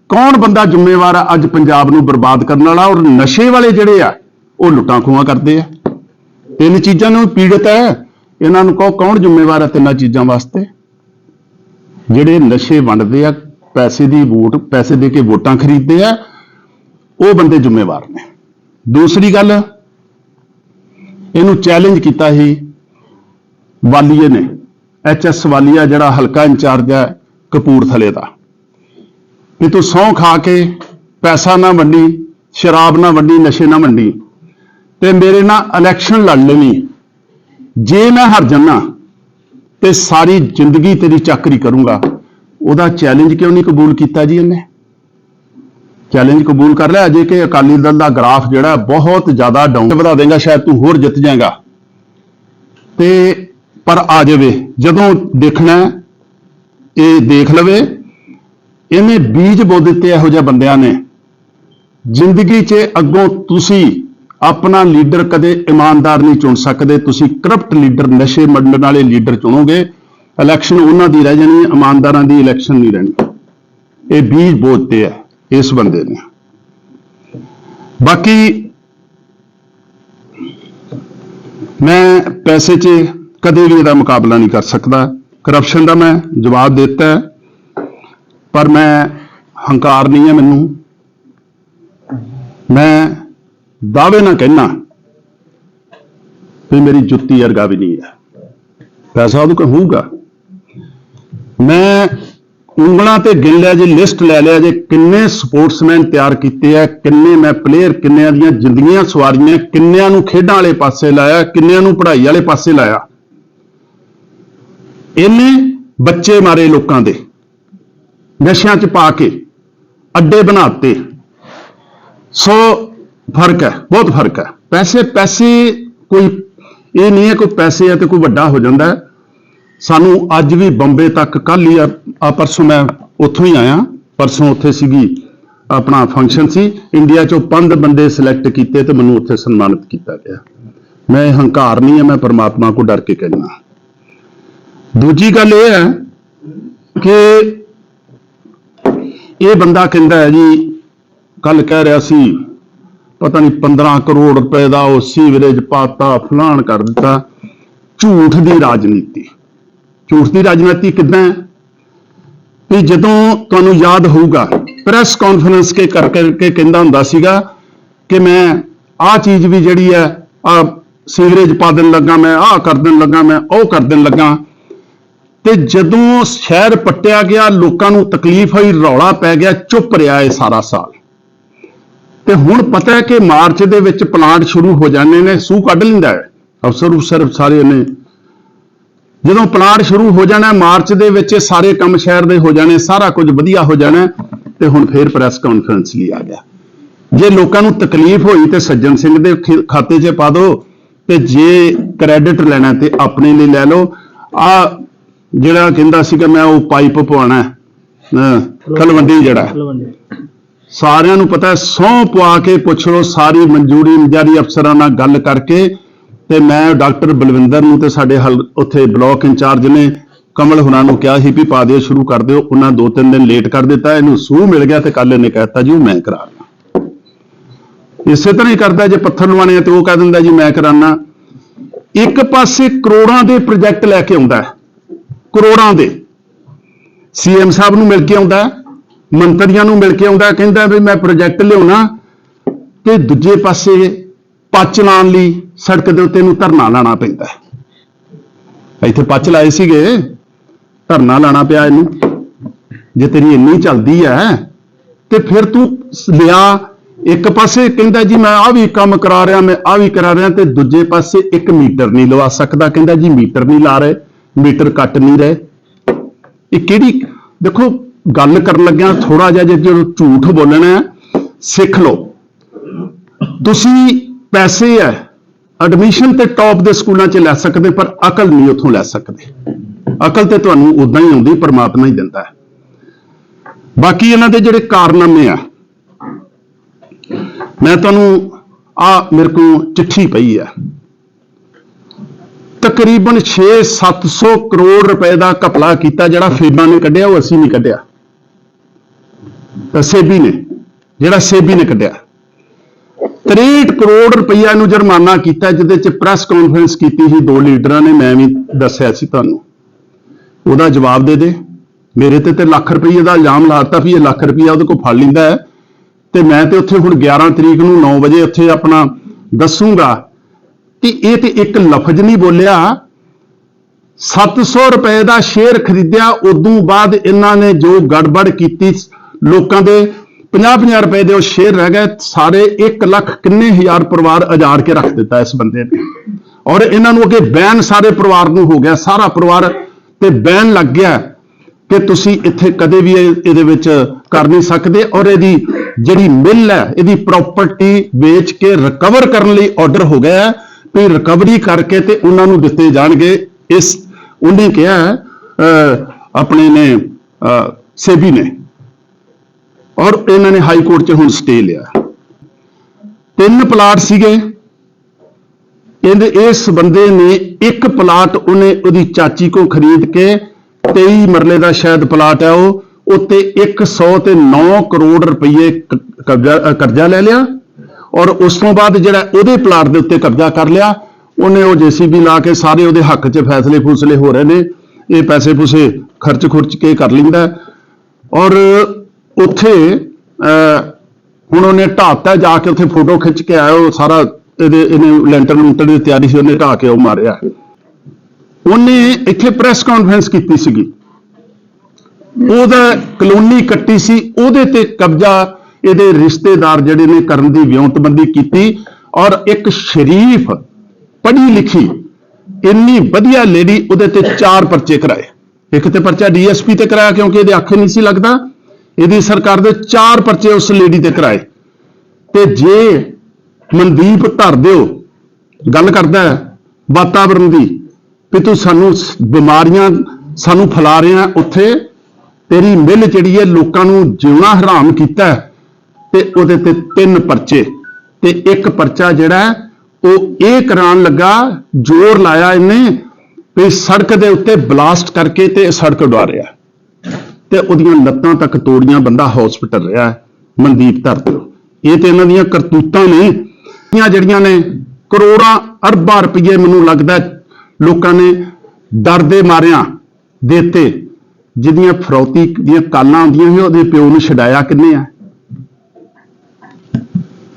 ਕੌਣ ਬੰਦਾ ਜ਼ਿੰਮੇਵਾਰ ਆ ਅੱਜ ਪੰਜਾਬ ਨੂੰ ਬਰਬਾਦ ਕਰਨ ਵਾਲਾ? ਔਰ ਨਸ਼ੇ ਵਾਲੇ ਜਿਹੜੇ ਆ, ਉਹ ਲੁੱਟਾਂ ਖੋਹਾਂ ਕਰਦੇ ਆ। ਤਿੰਨ ਚੀਜ਼ਾਂ ਨੂੰ ਪੀੜਤ ਹੈ। ਇਹਨਾਂ ਨੂੰ ਕਹੋ ਕੌਣ ਜ਼ਿੰਮੇਵਾਰ ਹੈ ਤਿੰਨਾਂ ਚੀਜ਼ਾਂ ਵਾਸਤੇ? ਜਿਹੜੇ ਨਸ਼ੇ ਵੰਡਦੇ ਆ, ਪੈਸੇ ਦੀ ਵੋਟ, ਪੈਸੇ ਦੇ ਕੇ ਵੋਟਾਂ ਖਰੀਦਦੇ ਆ, ਉਹ ਬੰਦੇ ਜ਼ਿੰਮੇਵਾਰ ਨੇ। ਦੂਸਰੀ ਗੱਲ, ਇਹਨੂੰ ਚੈਲੰਜ ਕੀਤਾ ਸੀ ਵਾਲੀਏ ਨੇ। ਐਚ ਐਸ ਵਾਲੀਆ ਜਿਹੜਾ ਹਲਕਾ ਇੰਚਾਰਜ ਹੈ ਕਪੂਰਥਲੇ ਦਾ। ਵੀ ਤੂੰ ਸਹੁੰ ਖਾ ਕੇ ਪੈਸਾ ਨਾ ਵੰਡੀ, ਸ਼ਰਾਬ ਨਾ ਵੰਡੀ, ਨਸ਼ੇ ਨਾ ਵੰਡੀ। ਤੇ ਮੇਰੇ ਨਾਲ ਇਲੈਕਸ਼ਨ ਲੜ ਲੈਣੀ। ਜੇ ਮੈਂ ਹਾਰ ਜੰਨਾ, ਤੇ ਸਾਰੀ ਜ਼ਿੰਦਗੀ ਤੇਰੀ ਚਾਕਰੀ ਕਰੂੰਗਾ। ਉਹਦਾ ਚੈਲੰਜ ਕਿਉਂ ਨਹੀਂ ਕਬੂਲ ਕੀਤਾ ਜੀ ਇਹਨੇ? ਚੈਲੰਜ ਕਬੂਲ ਕਰ ਲਿਆ, ਅਜੇ ਕਿ ਅਕਾਲੀ ਦਲ ਦਾ ਗ੍ਰਾਫ ਜਿਹੜਾ ਬਹੁਤ ਜ਼ਿਆਦਾ ਡਾਊਨ ਵਧਾ ਦੇਗਾ, ਸ਼ਾਇਦ ਤੂੰ ਹੋਰ ਜਿੱਤ ਜਾਏਗਾ। ਤੇ ਪਰ ਆ ਜਾਵੇ, ਜਦੋਂ ਦੇਖਣਾ ਇਹ ਦੇਖ ਲਵੇ ਇਹਨੇ ਬੀਜ ਬੋ ਦਿੱਤੇ ਇਹੋ ਜਿਹੇ ਬੰਦਿਆਂ ਨੇ। ਜ਼ਿੰਦਗੀ 'ਚ ਅੱਗੋਂ ਤੁਸੀਂ ਆਪਣਾ ਲੀਡਰ ਕਦੇ ਇਮਾਨਦਾਰ ਨਹੀਂ ਚੁਣ ਸਕਦੇ ਤੁਸੀਂ ਕਰਪਟ ਲੀਡਰ ਨਸ਼ੇ ਮੰਡਣ ਵਾਲੇ ਲੀਡਰ ਚੁਣੋਗੇ। ਇਲੈਕਸ਼ਨ ਉਹਨਾਂ ਦੀ ਰਹਿ ਜਾਣੀ ਹੈ, ਇਮਾਨਦਾਰਾਂ ਦੀ ਇਲੈਕਸ਼ਨ ਨਹੀਂ ਰਹਿਣੀ। ਇਹ ਬੀਜ ਬੋਤੇ ਹੈ ਇਸ ਬੰਦੇ ਨੇ। ਬਾਕੀ ਮੈਂ ਪੈਸੇ 'ਚ ਕਦੇ ਵੀ ਇਹਦਾ ਮੁਕਾਬਲਾ ਨਹੀਂ ਕਰ ਸਕਦਾ। ਕਰਪਸ਼ਨ ਦਾ ਮੈਂ ਜਵਾਬ ਦਿੱਤਾ ਪਰ ਮੈਂ ਹੰਕਾਰ ਨਹੀਂ ਹੈ ਮੈਨੂੰ। ਮੈਂ ਦਾਅਵੇ ਨਾਲ ਕਹਿਣਾ ਵੀ ਮੇਰੀ ਜੁੱਤੀ ਵਰਗਾ ਵੀ ਨਹੀਂ ਹੈ। ਪੈਸਾ ਉਹਦੇ ਕੋਲ ਹੋਊਗਾ। ਮੈਂ ਉਂਗਲਾਂ ਤੇ ਗਿਣ ਲਿਆ ਜੇ, ਲਿਸਟ ਲੈ ਲਿਆ ਜੇ, ਕਿੰਨੇ ਸਪੋਰਟਸਮੈਨ ਤਿਆਰ ਕੀਤੇ ਆ, ਕਿੰਨੇ ਮੈਂ ਪਲੇਅਰ ਕਿੰਨਿਆਂ ਦੀਆਂ ਜ਼ਿੰਦਗੀਆਂ ਸਵਾਰੀਆਂ, ਕਿੰਨਿਆਂ ਨੂੰ ਖੇਡਾਂ ਵਾਲੇ ਪਾਸੇ ਲਾਇਆ, ਕਿੰਨਿਆਂ ਨੂੰ ਪੜ੍ਹਾਈ ਵਾਲੇ ਪਾਸੇ ਲਾਇਆ। ਇਹਨੇ ਬੱਚੇ ਮਾਰੇ ਲੋਕਾਂ ਦੇ। ਨਸ਼ਿਆਂ 'ਚ ਪਾ ਕੇ ਅੱਡੇ ਬਣਾਤੇ। ਸੋ ਫ਼ਰਕ ਹੈ, ਬਹੁਤ ਫ਼ਰਕ ਹੈ। ਪੈਸੇ ਪੈਸੇ ਕੋਈ, ਇਹ ਨਹੀਂ ਹੈ ਕੋਈ ਪੈਸੇ ਹੈ ਤੇ ਕੋਈ ਵੱਡਾ ਹੋ ਜਾਂਦਾ ਸਾਨੂੰ ਅੱਜ ਵੀ ਬੰਬੇ ਤੱਕ ਕੱਲ ਹੀ ਆ ਪਰਸੋਂ ਮੈਂ ਉੱਥੋਂ ਹੀ ਆਇਆ। ਪਰਸੋਂ ਉੱਥੇ ਸੀਗੀ ਆਪਣਾ ਫੰਕਸ਼ਨ ਸੀ। ਇੰਡੀਆ ਚੋਂ ਪੰਜ ਬੰਦੇ ਸਿਲੈਕਟ ਕੀਤੇ ਤੇ ਮੈਨੂੰ ਉੱਥੇ ਸਨਮਾਨਿਤ ਕੀਤਾ ਗਿਆ। ਮੈਂ ਇਹ ਹੰਕਾਰ ਨਹੀਂ ਹੈ, ਮੈਂ ਪਰਮਾਤਮਾ ਕੋ ਡਰ ਕੇ ਕਹਿਣਾ। ਦੂਜੀ ਗੱਲ ਇਹ ਹੈ ਕਿ ਇਹ ਬੰਦਾ ਕਹਿੰਦਾ ਹੈ ਜੀ ਕੱਲ ਕਹਿ ਰਿਹਾ ਸੀ, ਪਤਾ ਨਹੀਂ 15 ਕਰੋੜ ਰੁਪਏ ਦਾ ਉਹ ਸੀਵਰੇਜ ਪਾਤਾ, ਫਲਾਣ ਕਰ ਦਿੱਤਾ, ਝੂਠ ਦੀ ਰਾਜਨੀਤੀ। ਝੂਠ ਦੀ ਰਾਜਨੀਤੀ ਕਿੱਦਾਂ ਹੈ? ਵੀ ਜਦੋਂ ਤੁਹਾਨੂੰ ਯਾਦ ਹੋਊਗਾ ਪ੍ਰੈਸ ਕਾਨਫਰੰਸ ਕੇ ਕਰ ਕਰਕੇ ਕਹਿੰਦਾ ਹੁੰਦਾ ਸੀਗਾ ਕਿ ਮੈਂ ਆਹ ਚੀਜ਼ ਵੀ ਜਿਹੜੀ ਹੈ ਆ ਸੀਵਰੇਜ ਪਾ ਦੇਣ ਲੱਗਾ, ਮੈਂ ਆਹ ਕਰ ਦੇਣ ਲੱਗਾ, ਮੈਂ ਉਹ ਕਰ ਦੇਣ ਲੱਗਾ। ਤੇ ਜਦੋਂ ਸ਼ਹਿਰ ਪੱਟਿਆ ਗਿਆ, ਲੋਕਾਂ ਨੂੰ ਤਕਲੀਫ ਹੋਈ, ਰੌਲਾ ਪੈ ਗਿਆ, ਚੁੱਪ ਰਿਹਾ ਇਹ ਸਾਰਾ ਸਾਲ। ਤੇ ਹੁਣ ਪਤਾ ਹੈ ਕਿ ਮਾਰਚ ਦੇ ਵਿੱਚ ਪਲਾਂਟ ਸ਼ੁਰੂ ਹੋ ਜਾਣੇ ਨੇ ਸੂ ਕੱਢ ਲੈਂਦਾ ਹੈ। ਅਫਸਰ ਉਫਸਰ ਸਾਰੇ ਨੇ। ਜਦੋਂ ਪਲਾਂਟ ਸ਼ੁਰੂ ਹੋ ਜਾਣਾ, ਮਾਰਚ ਦੇ ਵਿੱਚ ਇਹ ਸਾਰੇ ਕੰਮ ਸ਼ਹਿਰ ਦੇ ਹੋ ਜਾਣੇ, ਸਾਰਾ ਕੁਝ ਵਧੀਆ ਹੋ ਜਾਣਾ, ਤੇ ਹੁਣ ਫੇਰ ਪ੍ਰੈਸ ਕਾਨਫਰੰਸ ਲਈ ਆ ਗਿਆ। ਜੇ ਲੋਕਾਂ ਨੂੰ ਤਕਲੀਫ ਹੋਈ ਤੇ ਸੱਜਣ ਸਿੰਘ ਦੇ ਖਾਤੇ 'ਚ ਪਾ ਦਿਓ ਤੇ ਜੇ ਕ੍ਰੈਡਿਟ ਲੈਣਾ ਤੇ ਆਪਣੇ ਲਈ ਲੈ ਲਓ। ਆ ਜਿਹੜਾ ਕਹਿੰਦਾ ਸੀਗਾ ਮੈਂ ਉਹ ਪਾਈਪ ਅਹ, ਤਲਵੰਡੀ ਜਿਹੜਾ। ਸਾਰਿਆਂ ਨੂੰ ਪਤਾ ਹੈ ਸਹੁੰ ਪਵਾ ਕੇ ਪੁੱਛ ਲਓ ਸਾਰੀ ਮਨਜ਼ੂਰੀ ਮਜਾਰੀ ਅਫਸਰਾਂ ਨਾਲ ਗੱਲ ਕਰਕੇ ਤੇ ਮੈਂ ਡਾਕਟਰ ਬਲਵਿੰਦਰ ਨੂੰ ਤੇ ਸਾਡੇ ਹਲ ਉੱਥੇ ਬਲਾਕ ਇੰਚਾਰਜ ਨੇ ਕਮਲ ਹੁਣਾਂ ਨੂੰ ਕਿਹਾ ਸੀ ਵੀ ਪਾ ਦਿਓ ਸ਼ੁਰੂ ਕਰ ਦਿਓ। ਉਹਨਾਂ ਦੋ ਤਿੰਨ ਦਿਨ ਲੇਟ ਕਰ ਦਿੱਤਾ ਇਹਨੂੰ ਸੂਹ ਮਿਲ ਗਿਆ ਤੇ ਕੱਲ ਇਹਨੇ ਕਹਿਤਾ ਜੀ ਮੈਂ ਕਰਾ ਲਾਂ। ਇਸੇ ਤਰ੍ਹਾਂ ਹੀ ਕਰਦਾ ਜੇ ਪੱਥਰ ਲਵਾਣੇ ਆ ਤੇ ਉਹ ਕਹਿ ਦਿੰਦਾ ਜੀ ਮੈਂ ਕਰਾਨਾ। ਇੱਕ ਪਾਸੇ ਕਰੋੜਾਂ ਦੇ ਪ੍ਰੋਜੈਕਟ ਲੈ ਕੇ ਆਉਂਦਾ ਹੈ। ਕਰੋੜਾਂ ਦੇ। ਸੀਐਮ ਸਾਹਿਬ ਨੂੰ ਮਿਲ ਕੇ ਆਉਂਦਾ, ਮੰਤਰੀਆਂ ਨੂੰ ਮਿਲ ਕੇ ਆਉਂਦਾ, ਕਹਿੰਦਾ ਵੀ ਮੈਂ ਪ੍ਰੋਜੈਕਟ ਲਿਆਉਣਾ ਤੇ ਦੂਜੇ ਪਾਸੇ ਪੱਚ ਲਾਉਣ ਲਈ ਸੜਕ ਦੇ ਉੱਤੇ ਨੂੰ ਧਰਨਾ ਲਾਣਾ ਪੈਂਦਾ ਇੱਥੇ ਪੱਚ ਲਾਏ ਸੀਗੇ, ਧਰਨਾ ਲਾਣਾ ਪਿਆ ਇਹਨੂੰ। ਜੇ ਤੇਰੀ ਇੰਨੀ ਚੱਲਦੀ ਹੈ ਤੇ ਫਿਰ ਤੂੰ ਲਿਆ ਇੱਕ ਪਾਸੇ, ਕਹਿੰਦਾ ਜੀ ਮੈਂ ਆ ਵੀ ਕੰਮ ਕਰਾ ਰਿਹਾ, ਮੈਂ ਆ ਵੀ ਕਰਾ ਰਿਹਾ ਤੇ ਦੂਜੇ ਪਾਸੇ ਇੱਕ ਮੀਟਰ ਨਹੀਂ ਲਵਾ ਸਕਦਾ। ਕਹਿੰਦਾ ਜੀ ਮੀਟਰ ਨਹੀਂ ਲਾ ਰਹੇ। ਮੀਟਰ ਕੱਟ ਨਹੀਂ ਰਹੇ। ਇਹ ਕਿਹੜੀ, ਦੇਖੋ, ਗੱਲ ਕਰਨ ਲੱਗਿਆ ਥੋੜਾ ਜਿਹਾ ਜੇ ਜਦੋਂ ਝੂਠ ਬੋਲਣਾ ਸਿੱਖ ਲਓ। ਤੁਸੀਂ ਪੈਸੇ ਹੈ ਐਡਮਿਸ਼ਨ ਤੇ ਟੌਪ ਦੇ ਸਕੂਲਾਂ 'ਚ ਲੈ ਸਕਦੇ, ਪਰ ਅਕਲ ਨਹੀਂ ਉੱਥੋਂ ਲੈ ਸਕਦੇ। ਅਕਲ ਤੇ ਤੁਹਾਨੂੰ ਉਦਾਂ ਹੀ ਆਉਂਦੀ, ਪਰਮਾਤਮਾ ਹੀ ਦਿੰਦਾ ਹੈ। ਬਾਕੀ ਇਹਨਾਂ ਦੇ ਜਿਹੜੇ ਕਾਰਨਾਮੇ ਆ, ਮੈਂ ਤੁਹਾਨੂੰ, ਆ ਮੇਰੇ ਕੋਲ ਚਿੱਠੀ ਪਈ ਆ ਤਕਰੀਬਨ 6-700 ਕਰੋੜ ਰੁਪਏ ਦਾ ਘਪਲਾ ਕੀਤਾ ਜਿਹੜਾ ਫੇਬਾਂ ਨੇ ਕੱਢਿਆ, ਉਹ ਅਸੀਂ ਨਹੀਂ ਕੱਢਿਆ। ਤਾਂ ਸੇਬੀ ਨੇ, ਜਿਹੜਾ ਸੇਬੀ ਨੇ ਕੱਢਿਆ। 63 ਕਰੋੜ ਰੁਪਈਆ ਨੂੰ ਜੁਰਮਾਨਾ ਕੀਤਾ, ਜਿਹਦੇ ਚ ਪ੍ਰੈਸ ਕਾਨਫਰੰਸ ਕੀਤੀ ਸੀ, ਦੋ ਲੀਡਰਾਂ ਨੇ, ਮੈਂ ਵੀ ਦੱਸਿਆ ਸੀ ਤੁਹਾਨੂੰ। ਉਹਦਾ ਜਵਾਬ ਦੇ ਦੇ। ਮੇਰੇ ਤੇ ਤੇ ਲੱਖ ਰੁਪਈਏ ਦਾ ਇਲਜ਼ਾਮ ਲਾਤਾ ਵੀ ਇਹ ਲੱਖ ਰੁਪਈਆ ਉਹਦੇ ਕੋਲ ਫੜ ਲਿੰਦਾ ਹੈ। ਤੇ ਮੈਂ ਤੇ ਉੱਥੇ ਹੁਣ 11 ਤਰੀਕ ਨੂੰ 9 ਵਜੇ ਉੱਥੇ ਆਪਣਾ ਦੱਸੂਗਾ ਕਿ ਇਹ ਤੇ ਇੱਕ ਲਫ਼ਜ਼ ਨਹੀਂ ਬੋਲਿਆ। 700 ਰੁਪਏ ਦਾ ਸ਼ੇਅਰ ਖਰੀਦਿਆ, ਉਦੋਂ ਬਾਅਦ ਇਹਨਾਂ ਨੇ ਜੋ ਗੜਬੜ ਕੀਤੀ ਲੋਕਾਂ ਦੇ 50-50 ਰੁਪਏ ਦੇ ਉਹ ਸ਼ੇਅਰ ਰਹਿ ਗਏ, ਸਾਰੇ 1 ਲੱਖ ਕਿੰਨੇ ਹਜ਼ਾਰ ਪਰਿਵਾਰ ਅਜਾੜ ਕੇ ਰੱਖ ਦਿੱਤਾ ਇਸ ਬੰਦੇ ਨੇ। ਔਰ ਇਹਨਾਂ ਨੂੰ ਅੱਗੇ ਬੈਨ ਸਾਰੇ ਪਰਿਵਾਰ ਨੂੰ ਹੋ ਗਿਆ, ਸਾਰਾ ਪਰਿਵਾਰ ਤੇ ਬੈਨ ਲੱਗ ਗਿਆ ਕਿ ਤੁਸੀਂ ਇੱਥੇ ਕਦੇ ਵੀ ਇਹਦੇ ਵਿੱਚ ਕਰ ਨਹੀਂ ਸਕਦੇ। ਔਰ ਇਹਦੀ ਜਿਹੜੀ ਮਿਲ ਹੈ, ਇਹਦੀ ਪ੍ਰਾਪਰਟੀ ਵੇਚ ਕੇ ਰਿਕਵਰ ਕਰਨ ਲਈ ਆਰਡਰ ਹੋ ਗਿਆ ਹੈ। ਵੀ ਰਿਕਵਰੀ ਕਰਕੇ ਤੇ ਉਹਨਾਂ ਨੂੰ ਦਿੱਤੇ ਜਾਣਗੇ। ਇਸ ਉਹਨੇ ਕਿਹਾ ਆਪਣੇ ਨੇ ਸੇਬੀ ਨੇ। ਔਰ ਇਹਨਾਂ ਨੇ ਹਾਈ ਕੋਰਟ 'ਚ ਹੁਣ ਸਟੇ ਲਿਆ। ਤਿੰਨ ਪਲਾਟ ਸੀਗੇ। ਇਹਦੇ ਇਸ ਬੰਦੇ ਨੇ ਇੱਕ ਪਲਾਟ ਉਹਨੇ ਉਹਦੀ ਚਾਚੀ ਕੋ ਖਰੀਦ ਕੇ 23 ਮਰਲੇ ਦਾ ਸ਼ਾਇਦ ਪਲਾਟ ਹੈ ਉਹ, ਉੱਤੇ 100 ਤੇ 9 ਕਰੋੜ ਰੁਪਏ ਕਰਜ਼ਾ ਲੈ ਲਿਆ। ਔਰ ਉਸ ਤੋਂ ਬਾਅਦ ਜਿਹੜਾ ਉਹਦੇ ਪਲਾਟ ਦੇ ਉੱਤੇ ਕਬਜ਼ਾ ਕਰ ਲਿਆ ਉਹਨੇ ਉਹ ਜੀਸੀਬੀ ਲਾ ਕੇ ਸਾਰੇ ਉਹਦੇ ਹੱਕ 'ਚ ਫੈਸਲੇ ਫੂਸਲੇ ਹੋ ਰਹੇ ਨੇ ਇਹ ਪੈਸੇ ਪੂਸੇ ਖਰਚ ਖੁਰਚ ਕੇ ਕਰ ਲਿੰਦਾ ਔਰ ਉੱਥੇ ਅਹ, ਹੁਣ ਉਹਨੇ ਢਾਤਾ ਜਾ ਕੇ ਉੱਥੇ ਫੋਟੋ ਖਿੱਚ ਕੇ ਆਇਆ ਉਹ ਸਾਰਾ ਇਹਦੇ ਇਹਨੇ ਲੈਂਟਰ ਲੂੰਟਰ ਦੀ ਤਿਆਰੀ ਸੀ ਉਹਨੇ ਢਾ ਕੇ ਉਹ ਮਾਰਿਆ। ਉਹਨੇ ਇੱਥੇ ਪ੍ਰੈਸ ਕਾਨਫਰੰਸ ਕੀਤੀ ਸੀਗੀ। ਉਹਦਾ ਕਲੋਨੀ ਕੱਟੀ ਸੀ ਉਹਦੇ ਤੇ ਕਬਜ਼ਾ ਇਹਦੇ ਰਿਸ਼ਤੇਦਾਰ ਜਿਹੜੇ ਨੇ ਕਰਨ ਦੀ ਵਿਉਂਤਬੰਦੀ ਕੀਤੀ ਔਰ ਇੱਕ ਸ਼ਰੀਫ ਪੜ੍ਹੀ ਲਿਖੀ ਇੰਨੀ ਵਧੀਆ ਲੇਡੀ ਉਹਦੇ ਤੇ ਚਾਰ ਪਰਚੇ ਕਰਾਏ। ਇੱਕ ਤੇ ਪਰਚਾ ਡੀਐਸਪੀ ਤੇ ਕਰਾਇਆ ਕਿਉਂਕਿ ਇਹਦੇ ਅੱਖ ਨਹੀਂ ਸੀ ਲੱਗਦਾ। ਇਹਦੀ ਸਰਕਾਰ ਦੇ ਚਾਰ ਪਰਚੇ ਉਸ ਲੇਡੀ ਤੇ ਕਰਾਏ। ਤੇ ਜੇ ਮਨਦੀਪ ਧਰ ਦਿਓ, ਗੱਲ ਕਰਦਾ ਹੈ ਵਾਤਾਵਰਣ ਦੀ ਵੀ ਤੂੰ ਸਾਨੂੰ ਬਿਮਾਰੀਆਂ ਸਾਨੂੰ ਫੈਲਾ ਰਿਹਾ ਉੱਥੇ, ਤੇਰੀ ਮਿੱਲ ਜਿਹੜੀ ਹੈ ਲੋਕਾਂ ਨੂੰ ਜਿਉਣਾ ਹਰਾਮ ਕੀਤਾ ਤੇ ਉਹਦੇ ਤੇ ਤਿੰਨ ਪਰਚੇ। ਤੇ ਇੱਕ ਪਰਚਾ ਜਿਹੜਾ ਉਹ ਇਹ ਕਰਾਉਣ ਲੱਗਾ, ਜ਼ੋਰ ਲਾਇਆ ਇਹਨੇ ਵੀ ਸੜਕ ਦੇ ਉੱਤੇ ਬਲਾਸਟ ਕਰਕੇ ਤੇ ਸੜਕ ਉਡਾ ਰਿਹਾ। ਤੇ ਉਹਦੀਆਂ ਲੱਤਾਂ ਤੱਕ ਤੋੜੀਆਂ ਬੰਦਾ ਹਸਪੀਟਲ ਰਿਹਾ ਮਨਦੀਪ ਧਰ ਧਰਤੋ ਇਹ ਤੇ ਇਹਨਾਂ ਦੀਆਂ ਕਰਤੂਤਾਂ ਨੇ। ਜਿਹੜੀਆਂ ਨੇ, ਕਰੋੜਾਂ ਅਰਬਾਂ ਰੁਪਏ ਮੈਨੂੰ ਲੱਗਦਾ ਲੋਕਾਂ ਨੇ ਡਰ ਦੇ ਮਾਰਿਆਂ ਦੇਤੇ ਜਿਹਦੀਆਂ ਫਰੌਤੀ ਦੀਆਂ ਕਾਲਾਂ ਆਉਂਦੀਆਂ ਸੀ, ਉਹਦੇ ਪਿਓ ਨੂੰ ਛਡਾਇਆ ਕਿੰਨੇ ਆ?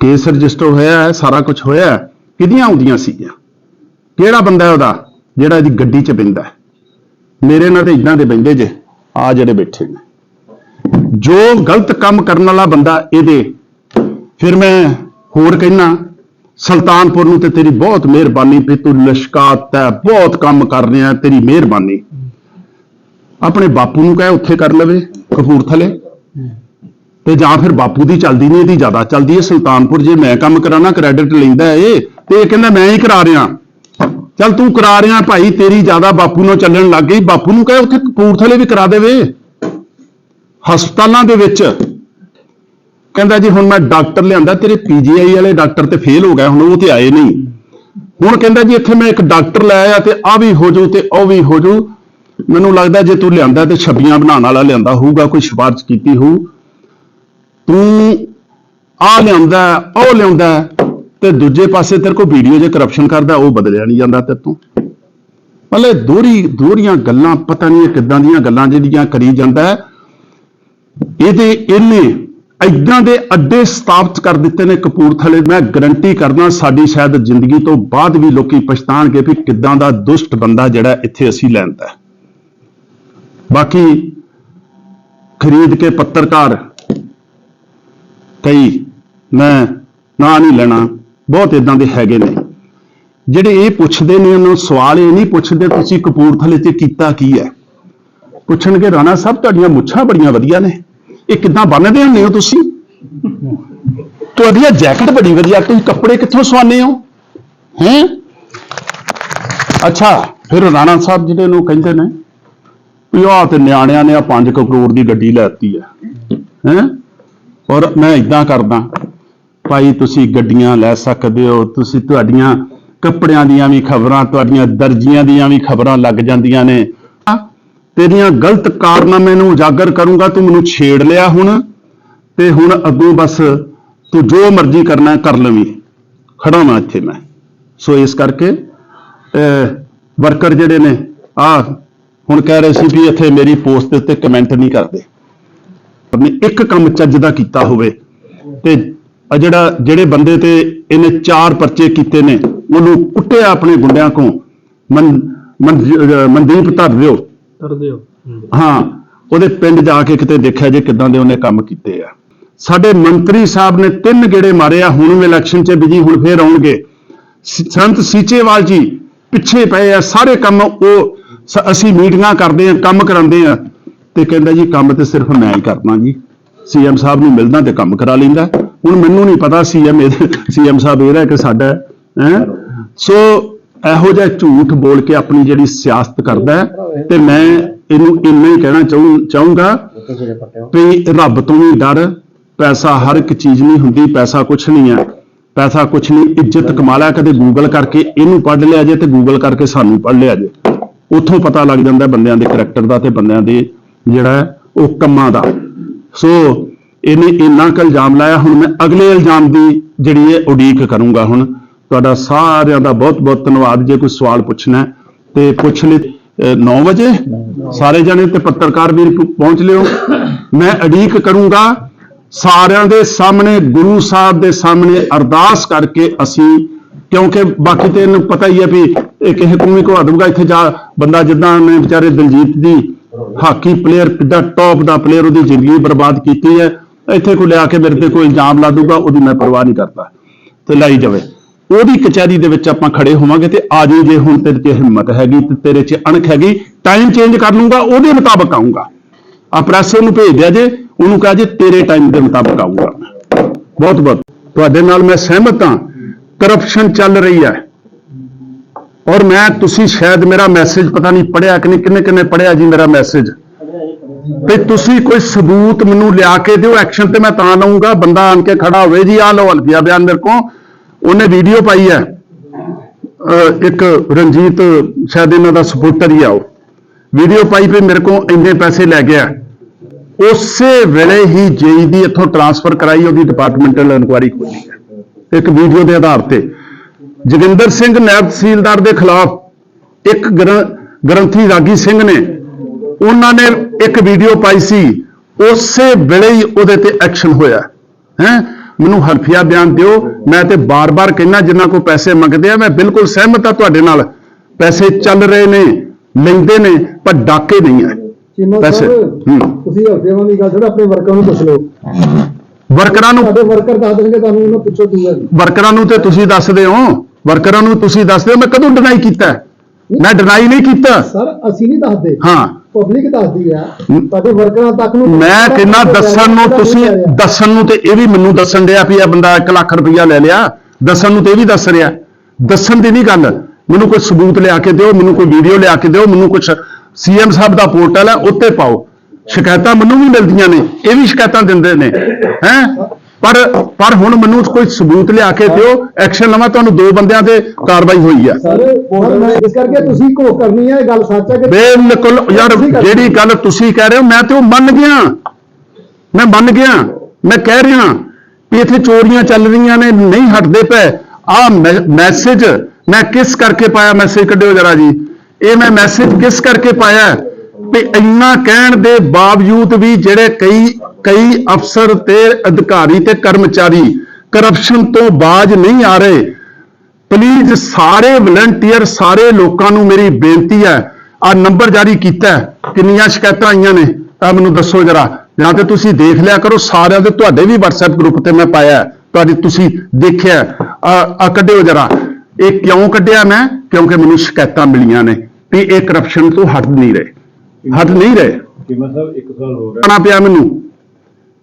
ਕੇਸ ਰਜਿਸਟਰ ਹੋਇਆ ਹੈ, ਸਾਰਾ ਕੁਝ ਹੋਇਆ ਕਿਹਦੀਆਂ ਆਉਂਦੀਆਂ ਸੀਗੀਆਂ? ਕਿਹੜਾ ਬੰਦਾ ਹੈ ਉਹਦਾ ਜਿਹੜਾ ਇਹਦੀ ਗੱਡੀ 'ਚ ਬੈਂਦਾ ਮੇਰੇ ਨਾਲ ਤੇ ਇਦਾਂ ਦੇ ਬੈਂਦੇ ਜੇ, ਆ ਜਿਹੜੇ ਬੈਠੇ ਨੇ। ਜੋ ਗਲਤ ਕੰਮ ਕਰਨ ਵਾਲਾ ਬੰਦਾ ਇਹਦੇ, ਫਿਰ ਮੈਂ ਹੋਰ ਕਹਿਣਾ ਸੁਲਤਾਨਪੁਰ ਨੂੰ ਤੇ ਤੇਰੀ ਬਹੁਤ ਮਿਹਰਬਾਨੀ, ਵੀ ਤੂੰ ਲਸ਼ਕਾਤ ਹੈ ਬਹੁਤ ਕੰਮ ਕਰ ਰਿਹਾ ਤੇਰੀ ਮਿਹਰਬਾਨੀ। ਆਪਣੇ ਬਾਪੂ ਨੂੰ ਕਹੇ, ਉੱਥੇ ਕਰ ਲਵੇ, ਕਪੂਰਥਲੇ। ਤੇ ਜਾਂ ਫਿਰ ਬਾਪੂ ਦੀ ਚੱਲਦੀ ਨਹੀਂ, ਇਹਦੀ ਜ਼ਿਆਦਾ ਚੱਲਦੀ ਹੈ। ਸੁਲਤਾਨਪੁਰ ਜੇ ਮੈਂ ਕੰਮ ਕਰਾਣਾ ਕ੍ਰੈਡਿਟ ਲੈਂਦਾ ਹੈ ਇਹ ਤੇ ਇਹ ਕਹਿੰਦਾ ਮੈਂ ਹੀ ਕਰਾ ਰਿਹਾ। ਚੱਲ ਤੂੰ ਕਰਾ ਰਿਹਾ ਭਾਈ, ਤੇਰੀ ਜ਼ਿਆਦਾ ਬਾਪੂ ਨਾਲ ਚੱਲਣ ਲੱਗ ਗਈ। ਬਾਪੂ ਨੂੰ ਕਹੇ, ਉੱਥੇ ਕਪੂਰਥਲੇ ਵੀ ਕਰਾ ਦੇਵੇ। ਹਸਪਤਾਲਾਂ ਦੇ ਵਿੱਚ। ਕਹਿੰਦਾ ਜੀ, ਹੁਣ ਮੈਂ ਡਾਕਟਰ ਲਿਆਂਦਾ, ਤੇਰੇ ਪੀਜੀਆਈ ਵਾਲੇ ਡਾਕਟਰ ਤੇ ਫੇਲ ਹੋ ਗਏ ਹੁਣ ਉਹ ਤੇ ਆਏ ਨਹੀਂ। ਹੁਣ ਕਹਿੰਦਾ ਜੀ, ਇੱਥੇ ਮੈਂ ਇੱਕ ਡਾਕਟਰ ਲੈ ਆਇਆ ਤੇ ਆ ਵੀ ਹੋ ਜੂ ਤੇ ਉਹ ਵੀ ਹੋ ਜੂ ਮੈਨੂੰ ਲੱਗਦਾ ਜੇ ਤੂੰ ਲਿਆਂਦਾ ਤੇ ਛੱਬੀਆਂ ਬਣਾਉਣ ਵਾਲਾ ਲਿਆਂਦਾ ਹੋਊਗਾ, ਕੋਈ ਸਿਫਾਰਿਸ਼ ਕੀਤੀ ਹੋਊ। ਤੂੰ ਆ ਲਿਆਉਂਦਾ, ਉਹ ਲਿਆਉਂਦਾ ਤੇ ਦੂਜੇ ਪਾਸੇ ਤੇਰੇ ਕੋ ਵੀਡੀਓ ਜੇ ਕਰਪਸ਼ਨ ਕਰਦਾ, ਉਹ ਬਦਲਿਆ ਨਹੀਂ ਜਾਂਦਾ ਤੇਰੇ ਤੋਂ। ਮਤਲਬ ਦੋਹਰੀ ਦੋਹਰੀਆਂ ਗੱਲਾਂ, ਪਤਾ ਨਹੀਂ ਕਿੱਦਾਂ ਦੀਆਂ ਗੱਲਾਂ ਜਿਹੜੀਆਂ ਕਰੀ ਜਾਂਦਾ ਇਹਦੇ ਇਹਨੇ ਇਦਾਂ ਦੇ ਅੱਡੇ ਸਥਾਪਿਤ ਕਰ ਦਿੱਤੇ ਨੇ ਕਪੂਰਥਲੇ। ਮੈਂ ਗਰੰਟੀ ਕਰਦਾ ਸਾਡੀ ਸ਼ਾਇਦ ਜ਼ਿੰਦਗੀ ਤੋਂ ਬਾਅਦ ਵੀ ਲੋਕੀ ਪਛਤਾਣਗੇ ਵੀ ਕਿੱਦਾਂ ਦਾ ਦੁਸ਼ਟ ਬੰਦਾ ਜਿਹੜਾ ਇੱਥੇ ਅਸੀਂ ਲੈਂਦਾ ਬਾਕੀ ਖਰੀਦ ਕੇ ਪੱਤਰਕਾਰ ਕਈ, ਮੈਂ ਨਾ ਨਹੀਂ ਲੈਣਾ, ਬਹੁਤ ਇਦਾਂ ਦੇ ਹੈਗੇ ਨੇ। ਜਿਹੜੇ ਇਹ ਪੁੱਛਦੇ ਨੇ, ਉਹਨਾਂ ਨੂੰ ਸਵਾਲ ਇਹ ਨਹੀਂ ਪੁੱਛਦੇ ਤੁਸੀਂ ਕਪੂਰਥਲੇ ਤੇ ਕੀਤਾ ਕੀ ਹੈ। ਪੁੱਛਣਗੇ, ਰਾਣਾ ਸਾਹਿਬ, ਤੁਹਾਡੀਆਂ ਮੁੱਛਾਂ ਬੜੀਆਂ ਵਧੀਆ ਨੇ। ਇਹ ਕਿੱਦਾਂ ਬੰਨਦੇ ਹੁੰਦੇ ਹੋ ਤੁਸੀਂ? ਤੁਹਾਡੀਆਂ ਜੈਕਟ ਬੜੀ ਵਧੀਆ, ਤੁਸੀਂ ਕੱਪੜੇ ਕਿੱਥੋਂ ਸਵਾਨੇ ਹੋ? ਹੈਂ? ਅੱਛਾ, ਫਿਰ ਰਾਣਾ ਸਾਹਿਬ ਜਿਹੜੇ ਨੂੰ ਕਹਿੰਦੇ ਨੇ, ਵੀ ਆਹ ਤੇ ਨਿਆਣਿਆਂ ਨੇ ਆ 5 ਕਰੋੜ ਦੀ ਗੱਡੀ ਲੈਤੀ ਹੈ। ਹੈਂ? ਔਰ ਮੈਂ ਇਦਾਂ ਕਰਦਾ, ਭਾਈ ਤੁਸੀਂ ਗੱਡੀਆਂ ਲੈ ਸਕਦੇ ਹੋ, ਤੁਸੀਂ ਤੁਹਾਡੀਆਂ ਕੱਪੜਿਆਂ ਦੀਆਂ ਵੀ ਖਬਰਾਂ, ਤੁਹਾਡੀਆਂ ਦਰਜੀਆਂ ਦੀਆਂ ਵੀ ਖਬਰਾਂ ਲੱਗ ਜਾਂਦੀਆਂ ਨੇ। ਤੇਰੀਆਂ ਗਲਤ ਕਾਰਨਾਮੇ ਨੂੰ ਉਜਾਗਰ ਕਰੂੰਗਾ, ਤੂੰ ਮੈਨੂੰ ਛੇੜ ਲਿਆ ਹੁਣ, ਤੇ ਹੁਣ ਅੱਗੋਂ ਬਸ ਤੂੰ ਜੋ ਮਰਜ਼ੀ ਕਰਨਾ, ਕਰ ਲਵੀਂ। ਖੜਾ ਮੈਂ ਇੱਥੇ ਮੈਂ। ਸੋ ਇਸ ਕਰਕੇ ਵਰਕਰ ਜਿਹੜੇ ਨੇ ਆ ਹੁਣ ਕਹਿ ਰਹੇ ਸੀ ਵੀ ਇੱਥੇ ਮੇਰੀ ਪੋਸਟ ਦੇ ਉੱਤੇ ਕਮੈਂਟ ਨਹੀਂ ਕਰਦੇ। ਨੇ ਇੱਕ ਕੰਮ ਚੱਜ ਦਾ ਕੀਤਾ ਹੋਵੇ ਤੇ ਆ ਜਿਹੜਾ ਜਿਹੜੇ ਬੰਦੇ ਤੇ ਇਹਨੇ ਚਾਰ ਪਰਚੇ ਕੀਤੇ ਨੇ ਉਹਨੂੰ ਕੁੱਟਿਆ ਆਪਣੇ ਗੁੰਡਿਆਂ ਕੋ ਮਨ ਮਨਦੀਪ ਧਰ ਦਿਓ।
ਹੋ।
ਹਾਂ ਉਹਦੇ ਪਿੰਡ ਜਾ ਕੇ ਕਿਤੇ ਦੇਖਿਆ ਜੇ ਕਿਦਾਂ ਦੇ ਉਹਨੇ ਕੰਮ ਕੀਤੇ ਆ। ਸਾਡੇ ਮੰਤਰੀ ਸਾਹਿਬ ਨੇ ਤਿੰਨ ਗੇੜੇ ਮਾਰੇ ਆ ਹੁਣ ਇਲੈਕਸ਼ਨ 'ਚ ਬਿਜ਼ੀ ਹੁਣ ਫੇਰ ਆਉਣਗੇ। ਸੰਤ ਸੀਚੇਵਾਲ ਜੀ ਪਿੱਛੇ ਪਏ ਆ ਸਾਰੇ ਕੰਮ ਉਹ ਅਸੀਂ ਮੀਟਿੰਗਾਂ ਕਰਦੇ ਆ ਕੰਮ ਕਰਾਉਂਦੇ ਆ। ਤੇ ਕਹਿੰਦਾ ਜੀ, ਕੰਮ ਤੇ ਸਿਰਫ ਮੈਂ ਹੀ ਕਰਨਾ ਜੀ। ਸੀਐਮ ਸਾਹਿਬ ਨੂੰ ਮਿਲਦਾ ਤੇ ਕੰਮ ਕਰਾ ਲੈਂਦਾ। ਹੁਣ ਮੈਨੂੰ ਨਹੀਂ ਪਤਾ ਸੀਐਮ ਸੀਐਮ ਸਾਹਿਬ ਇਹਦਾ ਕਿ ਸਾਡਾ, ਹੈ? ਸੋ ਇਹੋ ਜਿਹਾ ਝੂਠ ਬੋਲ ਕੇ ਆਪਣੀ ਜਿਹੜੀ ਸਿਆਸਤ ਕਰਦਾ ਤੇ ਮੈਂ ਇਹਨੂੰ ਇੰਨਾ ਹੀ ਕਹਿਣਾ ਚਾਹੂੰ, ਚਾਹੂੰਗਾ ਵੀ ਰੱਬ ਤੋਂ ਵੀ ਡਰ, ਪੈਸਾ ਹਰ ਇੱਕ ਚੀਜ਼ ਨਹੀਂ ਹੁੰਦੀ, ਪੈਸਾ ਕੁਛ ਨਹੀਂ ਹੈ। ਪੈਸਾ ਕੁਛ ਨਹੀਂ, ਇੱਜ਼ਤ ਕਮਾ ਲਿਆ, ਕਦੇ ਗੂਗਲ ਕਰਕੇ ਇਹਨੂੰ ਪੜ੍ਹ ਲਿਆ ਜੇ ਤੇ ਗੂਗਲ ਕਰਕੇ ਸਾਨੂੰ ਪੜ੍ਹ ਲਿਆ ਜੇ। ਉੱਥੋਂ ਪਤਾ ਲੱਗ ਜਾਂਦਾ ਬੰਦਿਆਂ ਦੇ ਕਰੈਕਟਰ ਦਾ ਤੇ ਬੰਦਿਆਂ ਦੇ ਜਿਹੜਾ ਹੈ, ਉਹ ਕੰਮਾਂ ਦਾ। ਸੋ ਇਹਨੇ ਇੰਨਾ ਕੁ ਇਲਜ਼ਾਮ ਲਾਇਆ, ਹੁਣ ਮੈਂ ਅਗਲੇ ਇਲਜ਼ਾਮ ਦੀ ਜਿਹੜੀ ਹੈ ਉਡੀਕ ਕਰੂੰਗਾ ਹੁਣ। ਤੁਹਾਡਾ ਸਾਰਿਆਂ ਦਾ ਬਹੁਤ ਬਹੁਤ ਧੰਨਵਾਦ। ਜੇ ਕੋਈ ਸਵਾਲ ਪੁੱਛਣਾ ਤੇ ਪੁੱਛ ਲਈ 9 ਵਜੇ? ਸਾਰੇ ਜਣੇ ਤੇ ਪੱਤਰਕਾਰ ਵੀਰ ਪਹੁੰਚ ਲਿਓ। ਮੈਂ ਉਡੀਕ ਕਰੂੰਗਾ, ਸਾਰਿਆਂ ਦੇ ਸਾਹਮਣੇ, ਗੁਰੂ ਸਾਹਿਬ ਦੇ ਸਾਹਮਣੇ ਅਰਦਾਸ ਕਰਕੇ ਅਸੀਂ, ਕਿਉਂਕਿ ਬਾਕੀ ਤੇ ਇਹਨੂੰ ਪਤਾ ਹੀ ਹੈ ਵੀ ਇਹ ਕਿਸੇ ਨੂੰ ਵੀ ਘਵਾ ਦੂੰਗਾ ਇੱਥੇ ਜਾ ਬੰਦਾ ਜਿੱਦਾਂ ਨੇ ਵਿਚਾਰੇ ਦਲਜੀਤ ਦੀ ਹਾਕੀ ਪਲੇਅਰ ਕਿੱਡਾ ਟੌਪ ਦਾ ਪਲੇਅਰ ਉਹਦੀ ਜ਼ਿੰਦਗੀ ਬਰਬਾਦ ਕੀਤੀ ਹੈ, ਇੱਥੇ ਕੋਈ ਲਿਆ ਕੇ ਮੇਰੇ ਤੇ ਕੋਈ ਇਲਜ਼ਾਮ ਲਾ ਦੂਗਾ ਉਹਦੀ ਮੈਂ ਪਰਵਾਹ ਨਹੀਂ ਕਰਦਾ, ਤੇ ਲਾਈ ਜਾਵੇ। ਉਹਦੀ ਕਚਹਿਰੀ ਦੇ ਵਿੱਚ ਆਪਾਂ ਖੜੇ ਹੋਵਾਂਗੇ ਤੇ ਆ ਜਾਈ ਜੇ ਹੁਣ ਤੇਰੇ 'ਚ ਹਿੰਮਤ ਹੈਗੀ ਤੇ ਤੇਰੇ 'ਚ ਅਣਖ ਹੈਗੀ ਟਾਈਮ ਚੇਂਜ ਕਰ ਲੂੰਗਾ ਉਹਦੇ ਮੁਤਾਬਕ ਆਉਂਗਾ ਆ ਪ੍ਰੈਸ ਨੂੰ ਭੇਜ ਦਿਆ ਜੇ, ਉਹਨੂੰ ਕਹਾ ਜੇ ਤੇਰੇ ਟਾਈਮ ਦੇ ਮੁਤਾਬਕ ਆਉਂਗਾ ਬਹੁਤ ਬਹੁਤ ਤੁਹਾਡੇ ਨਾਲ ਮੈਂ ਸਹਿਮਤ ਹਾਂ ਕਰਪਸ਼ਨ ਚੱਲ ਰਹੀ ਹੈ। ਔਰ ਮੈਂ ਤੁਸੀਂ ਸ਼ਾਇਦ ਮੇਰਾ ਮੈਸੇਜ ਪਤਾ ਨਹੀਂ ਪੜਿਆ ਕਿ ਨਹੀਂ, ਕਿੰਨੇ ਕਿੰਨੇ ਪੜਿਆ ਜੀ ਮੇਰਾ ਮੈਸੇਜ ਤੇ ਤੁਸੀਂ ਕੋਈ ਸਬੂਤ ਮੈਨੂੰ ਲਿਆ ਕੇ ਦਿਓ ਐਕਸ਼ਨ ਤੇ ਮੈਂ ਤਾਂ ਲਵਾਂਗਾ ਬੰਦਾ ਆਣ ਕੇ ਖੜਾ ਹੋਵੇ ਜੀ ਆ ਲਓ ਹਲਫੀਆ ਬਿਆਨ ਮੇਰੇ ਕੋ ਉਹਨੇ ਵੀਡੀਓ ਪਾਈ ਹੈ। ਇੱਕ ਰਣਜੀਤ, ਸ਼ਾਇਦ ਇਹਨਾਂ ਦਾ ਸਪੋਰਟਰ ਹੀ ਆ ਉਹ। ਵੀਡੀਓ ਪਾਈ ਵੀ ਮੇਰੇ ਕੋ ਇੰਨੇ ਪੈਸੇ ਲੈ ਗਿਆ। ਉਸੇ ਵੇਲੇ ਹੀ ਜੇਈ ਦੀ ਇੱਥੋਂ ਟਰਾਂਸਫਰ ਕਰਾਈ, ਉਹਦੀ ਡਿਪਾਰਟਮੈਂਟਲ ਇਨਕੁਆਇਰੀ ਖੋਲੀ ਇੱਕ ਵੀਡੀਓ ਦੇ ਆਧਾਰ ਤੇ। ਜੋਗਿੰਦਰ ਸਿੰਘ ਨਾਇਬ ਤਹਿਸੀਲਦਾਰ ਦੇ ਖਿਲਾਫ ਇੱਕ ਗ੍ਰੰ- ਗ੍ਰੰਥੀ ਰਾਗੀ ਸਿੰਘ ਨੇ ਉਹਨਾਂ ਨੇ ਇੱਕ ਵੀਡੀਓ ਪਾਈ ਸੀ ਉਸੇ ਵੇਲੇ ਹੀ ਉਹਦੇ ਤੇ ਐਕਸ਼ਨ ਹੋਇਆ। ਹੈ? ਮੈਨੂੰ ਹਲਫੀਆ ਬਿਆਨ ਦਿਓ ਮੈਂ ਤੇ ਬਾਰ-ਬਾਰ ਕਹਿਣਾ ਜਿਨ੍ਹਾਂ ਕੋ ਪੈਸੇ ਮੰਗਦੇ ਆ ਮੈਂ ਬਿਲਕੁਲ ਸਹਿਮਤ ਆ ਤੁਹਾਡੇ ਨਾਲ। ਪੈਸੇ ਚੱਲ ਰਹੇ ਨੇ ਲੈਂਦੇ ਨੇ ਪਰ ਡਾਕੇ ਨਹੀਂ ਆ। ਪੈਸੇ
ਤੁਸੀਂ ਹਫਤੇਵਾਂ ਦੀ ਗੱਲ ਛੱਡੋ ਆਪਣੇ ਵਰਕਰਾਂ ਨੂੰ ਪੁੱਛ ਲਓ
ਵਰਕਰਾਂ ਨੂੰ
ਵਰਕਰ ਦੱਸ ਦੇਣਗੇ ਤੁਹਾਨੂੰ ਉਹਨਾਂ ਪੁੱਛੋ ਕੀ
ਵਰਕਰਾਂ ਨੂੰ ਤੇ ਤੁਸੀਂ ਦੱਸਦੇ ਹੋ ਵਰਕਰਾਂ ਨੂੰ ਤੁਸੀਂ ਦੱਸਦੇ ਹੋ ਮੈਂ ਕਦੋਂ ਡਿਨਾਈ ਕੀਤਾ? ਮੈਂ ਡਿਨਾਈ ਨਹੀਂ ਕੀਤਾ।
ਸਰ ਅਸੀਂ ਨਹੀਂ ਦੱਸਦੇ।
ਹਾਂ।
ਪਬਲਿਕ ਦੱਸਦੀ ਆ। ਤੁਹਾਡੇ ਵਰਕਰਾਂ ਤੱਕ ਨੂੰ
ਮੈਂ ਕਿੰਨਾ ਦੱਸਣ ਨੂੰ ਤੁਸੀਂ ਦੱਸਣ ਨੂੰ ਤੇ ਇਹ ਵੀ ਮੈਨੂੰ ਦੱਸਣ ਡਿਆ ਵੀ ਇਹ ਬੰਦਾ 1 ਲੱਖ ਰੁਪਇਆ ਲੈ ਲਿਆ। ਦੱਸਣ ਨੂੰ ਤੇ ਇਹ ਵੀ ਦੱਸ ਰਿਹਾ। ਦੱਸਣ ਦੀ ਨਹੀਂ ਗੱਲ। ਮੈਨੂੰ ਕੋਈ ਸਬੂਤ ਲਿਆ ਕੇ ਦਿਓ ਮੈਨੂੰ ਕੋਈ ਵੀਡੀਓ ਲਿਆ ਕੇ ਦਿਓ ਮੈਨੂੰ ਕੁਝ ਸੀਐਮ ਸਾਹਿਬ ਦਾ ਪੋਰਟਲ ਹੈ ਉੱਤੇ ਪਾਓ। ਸ਼ਿਕਾਇਤਾਂ ਮੈਨੂੰ ਵੀ ਮਿਲਦੀਆਂ ਨੇ ਇਹ ਵੀ ਸ਼ਿਕਾਇਤਾਂ ਦਿੰਦੇ ਨੇ। ਹੈ? ਪਰ ਪਰ ਹੁਣ ਮੈਨੂੰ ਕੋਈ ਸਬੂਤ ਲਿਆ ਕੇ ਦਿਓ ਐਕਸ਼ਨ ਲਵਾਂ ਤੁਹਾਨੂੰ ਦੋ ਬੰਦਿਆਂ ਤੇ ਕਾਰਵਾਈ ਹੋਈ ਹੈ
ਸਰ ਮੈਂ ਇਸ ਕਰਕੇ ਤੁਸੀਂ ਕੋ ਕਰਨੀ ਹੈ ਇਹ ਗੱਲ ਸੱਚ ਹੈ ਕਿ
ਬਿਲਕੁਲ ਯਾਰ ਜਿਹੜੀ ਗੱਲ ਤੁਸੀਂ ਕਹਿ ਰਹੇ ਹੋ ਮੈਂ ਤੇ ਉਹ ਮੰਨ ਗਿਆ। ਮੈਂ ਮੰਨ ਗਿਆ। ਮੈਂ ਕਹਿ ਰਿਹਾ ਵੀ ਇੱਥੇ ਚੋਰੀਆਂ ਚੱਲ ਰਹੀਆਂ ਨੇ ਨਹੀਂ ਹਟਦੇ ਪਏ। ਆ ਮੈਸੇਜ ਮੈਂ ਕਿਸ ਕਰਕੇ ਪਾਇਆ? ਮੈਸੇਜ ਕੱਢਿਓ ਜਰਾ ਜੀ। ਇਹ ਮੈਂ ਮੈਸੇਜ ਕਿਸ ਕਰਕੇ ਪਾਇਆ? ਵੀ ਇੰਨਾ ਕਹਿਣ ਦੇ ਬਾਵਜੂਦ ਵੀ ਜਿਹੜੇ ਕਈ ਕਈ ਅਫਸਰ ਤੇ ਅਧਿਕਾਰੀ ਤੇ ਕਰਮਚਾਰੀ ਕਰਪਸ਼ਨ ਤੋਂ ਬਾਜ ਨਹੀਂ ਆ ਰਹੇ ਪਲੀਜ਼ ਸਾਰੇ ਵਲੰਟੀਅਰ ਸਾਰੇ ਲੋਕਾਂ ਨੂੰ ਮੇਰੀ ਬੇਨਤੀ ਹੈ ਆ ਨੰਬਰ ਜਾਰੀ ਕੀਤਾ ਕਿੰਨੀਆਂ ਸ਼ਿਕਾਇਤਾਂ ਆਈਆਂ ਨੇ ਆ ਮੈਨੂੰ ਦੱਸੋ ਜਰਾ, ਜਾਂ ਤੇ ਤੁਸੀਂ ਦੇਖ ਲਿਆ ਕਰੋ, ਸਾਰਿਆਂ ਦੇ ਤੁਹਾਡੇ ਵੀ WhatsApp ਗਰੁੱਪ ਤੇ ਮੈਂ ਪਾਇਆ ਤੁਹਾਡੀ ਤੁਸੀਂ ਦੇਖਿਆ ਆ ਕੱਢਿਓ ਜਰਾ, ਇਹ ਕਿਉਂ ਕੱਢਿਆ ਮੈਂ, ਕਿਉਂਕਿ ਮੈਨੂੰ ਸ਼ਿਕਾਇਤਾਂ ਮਿਲੀਆਂ ਨੇ, ਵੀ ਇਹ ਕਰਪਸ਼ਨ ਤੋਂ ਹਟ ਨਹੀਂ ਰਹੇ। ਹਟ ਨਹੀਂ ਰਹੇ।
ਚੀਮਾ ਸਾਹਿਬ ਇੱਕ ਸਾਲ ਹੋ ਗਿਆ।
ਕਰਨਾ ਪਿਆ ਮੈਨੂੰ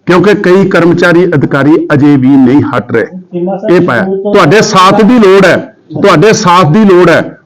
ਕਿਉਂਕਿ ਕਈ ਕਰਮਚਾਰੀ ਅਧਿਕਾਰੀ ਅਜੇ ਵੀ ਨਹੀਂ ਹਟ ਰਹੇ। ਇਹ ਪਾਇਆ। ਤੁਹਾਡੇ ਸਾਥ ਦੀ ਲੋੜ ਹੈ। ਤੁਹਾਡੇ ਸਾਥ ਦੀ ਲੋੜ ਹੈ।